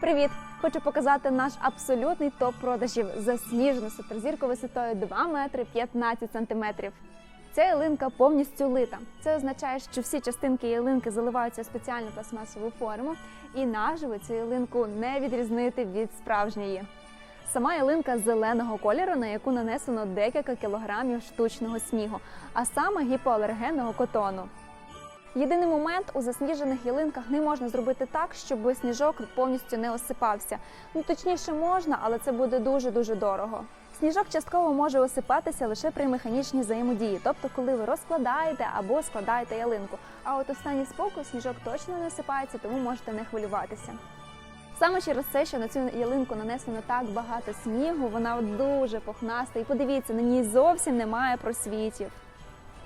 Привіт! Хочу показати наш абсолютний топ продажів засніжену суперзірку висотою 2 метри 15 сантиметрів. Ця ялинка повністю лита. Це означає, що всі частинки ялинки заливаються в спеціальну пластмасову форму, і наживо цю ялинку не відрізнити від справжньої. Сама ялинка зеленого кольору, на яку нанесено декілька кілограмів штучного снігу, а саме гіпоалергенного котону. Єдиний момент у засніжених ялинках не можна зробити так, щоб сніжок повністю не осипався. Ну точніше можна, але це буде дуже дуже дорого. Сніжок частково може осипатися лише при механічній взаємодії, тобто коли ви розкладаєте або складаєте ялинку. А от останній спокій сніжок точно не осипається, тому можете не хвилюватися. Саме через це, що на цю ялинку нанесено так багато снігу, вона дуже пухнаста, і подивіться, на ній зовсім немає просвітів.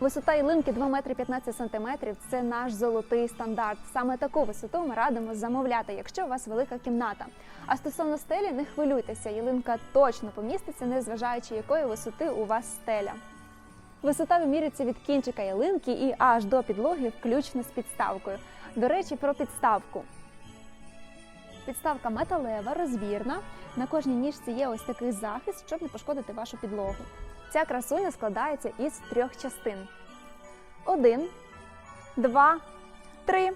Висота ялинки 2 метри 15 сантиметрів – це наш золотий стандарт. Саме таку висоту ми радимо замовляти, якщо у вас велика кімната. А стосовно стелі, не хвилюйтеся, ялинка точно поміститься, незважаючи якої висоти у вас стеля. Висота вимірюється від кінчика ялинки і аж до підлоги, включно з підставкою. До речі, про підставку. Підставка металева, розбірна. На кожній ніжці є ось такий захист, щоб не пошкодити вашу підлогу. Ця красуня складається із трьох частин: один, два, три.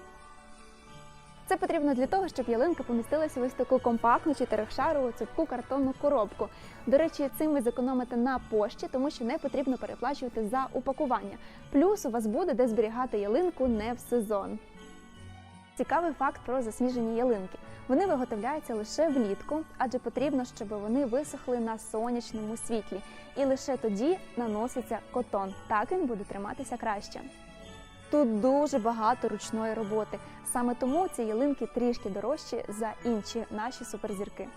Це потрібно для того, щоб ялинка помістилася в ось таку компактну чотирьохшарову цупку картонну коробку. До речі, цим ви зекономите на пошті, тому що не потрібно переплачувати за упакування. Плюс у вас буде де зберігати ялинку не в сезон. Цікавий факт про засніжені ялинки. Вони виготовляються лише влітку, адже потрібно, щоб вони висохли на сонячному світлі. І лише тоді наноситься котон. Так він буде триматися краще. Тут дуже багато ручної роботи. Саме тому ці ялинки трішки дорожчі за інші наші суперзірки.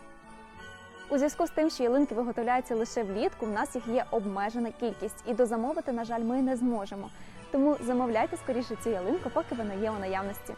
У зв'язку з тим, що ялинки виготовляються лише влітку, в нас їх є обмежена кількість, і дозамовити, на жаль, ми не зможемо. Тому замовляйте скоріше цю ялинку, поки вона є у наявності.